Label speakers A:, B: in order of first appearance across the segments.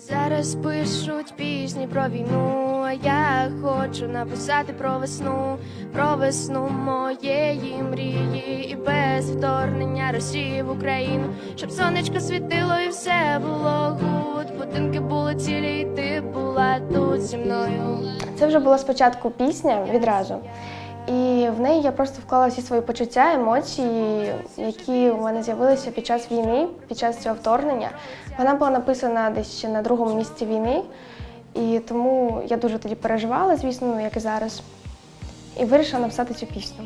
A: зараз пишуть пісні про війну, а я хочу написати про весну, про весну моєї мрії, і без вторгнення Росії в Україну, щоб сонечко світило і все було гуд. Будинки були цілі, і ти була тут зі мною.
B: Це вже була спочатку пісня відразу. І в неї я просто вклала всі свої почуття, емоції, які у мене з'явилися під час війни, під час цього вторгнення. Вона була написана десь ще на другому місці війни, і тому я дуже тоді переживала, звісно, ну, як і зараз. І вирішила написати цю пісню.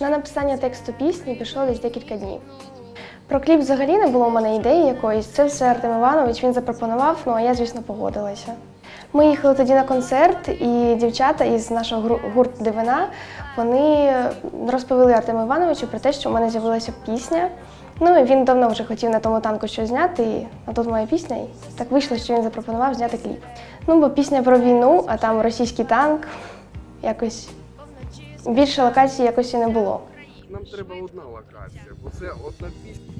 B: На написання тексту пісні пішло десь декілька днів. Про кліп взагалі не було у мене ідеї якоїсь. Це все Артем Іванович він запропонував, ну а я, звісно, погодилася. Ми їхали тоді на концерт, і дівчата із нашого гурту Дивина вони розповіли Артему Івановичу про те, що в мене з'явилася пісня. Ну і він давно вже хотів на тому танку щось зняти, і а тут моя пісня. І так вийшло, що він запропонував зняти кліп. Ну, бо пісня про війну, а там російський танк, якось більше локацій якось і не було.
C: Нам треба одна локація, бо це одна пісня.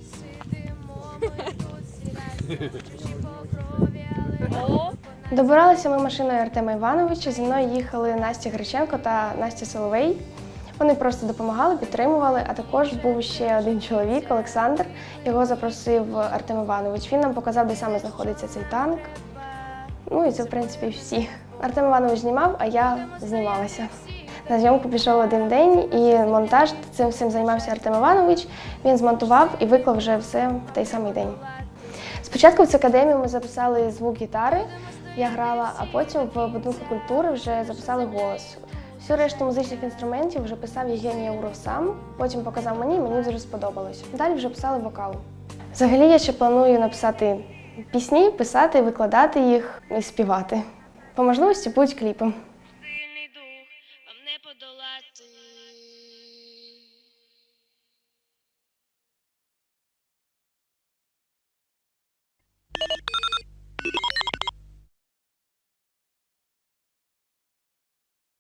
B: Добиралися ми машиною Артема Івановича. Зі мною їхали Настя Гриченко та Настя Соловей. Вони просто допомагали, підтримували. А також був ще один чоловік, Олександр. Його запросив Артем Іванович. Він нам показав, де саме знаходиться цей танк. Ну і це, в принципі, всі. Артем Іванович знімав, а я знімалася. На зйомку пішов один день, і монтаж цим всім займався Артем Іванович. Він змонтував і виклав вже все в той самий день. Спочатку в цю академію ми записали звук гітари, я грала, а потім в будинку культури вже записали голос. Всю решту музичних інструментів вже писав Євгеній Уров сам, потім показав мені, і мені дуже сподобалось. Далі вже писали вокал. Взагалі я ще планую написати пісні, писати, викладати їх і співати. По можливості будуть кліпи.
A: Сильний дух вам не подолати.